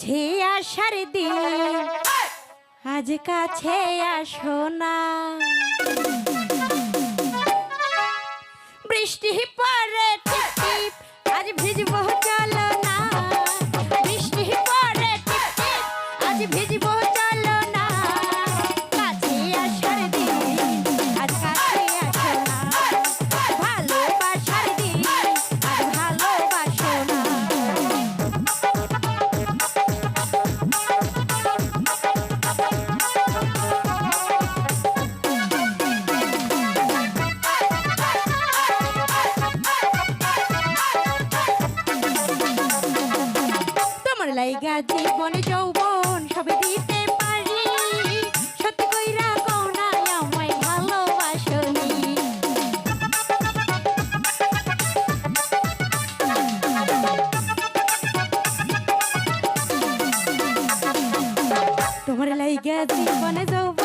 কাছে আসার দিন। আজ কাছে আসো না। বৃষ্টি পরে লাইগা জীবন, যৌবন সব দিতে পারি। সত্যি কইরা কোনা আমায় ভালোবাসনি তোমার লাইগা জীবন, যৌবন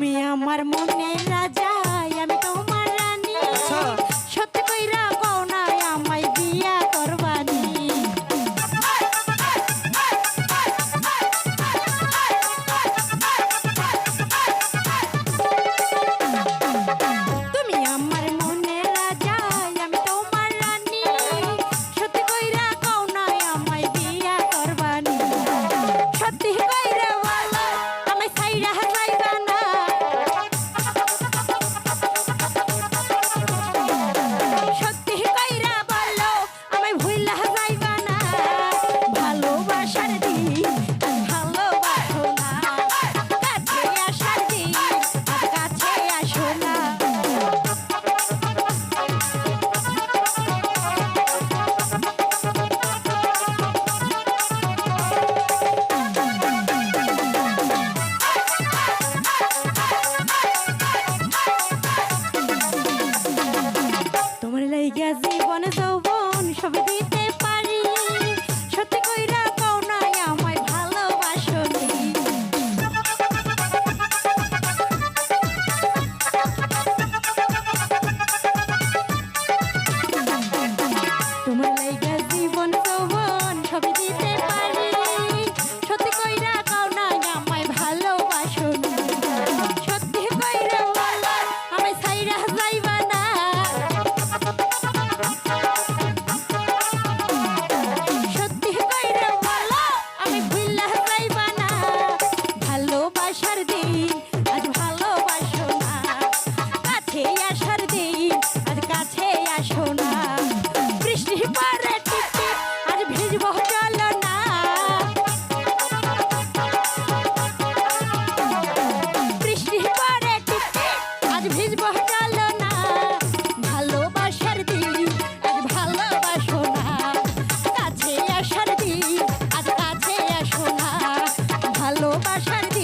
তুমি আমার মনে রাজা। সব Bonjour à tous.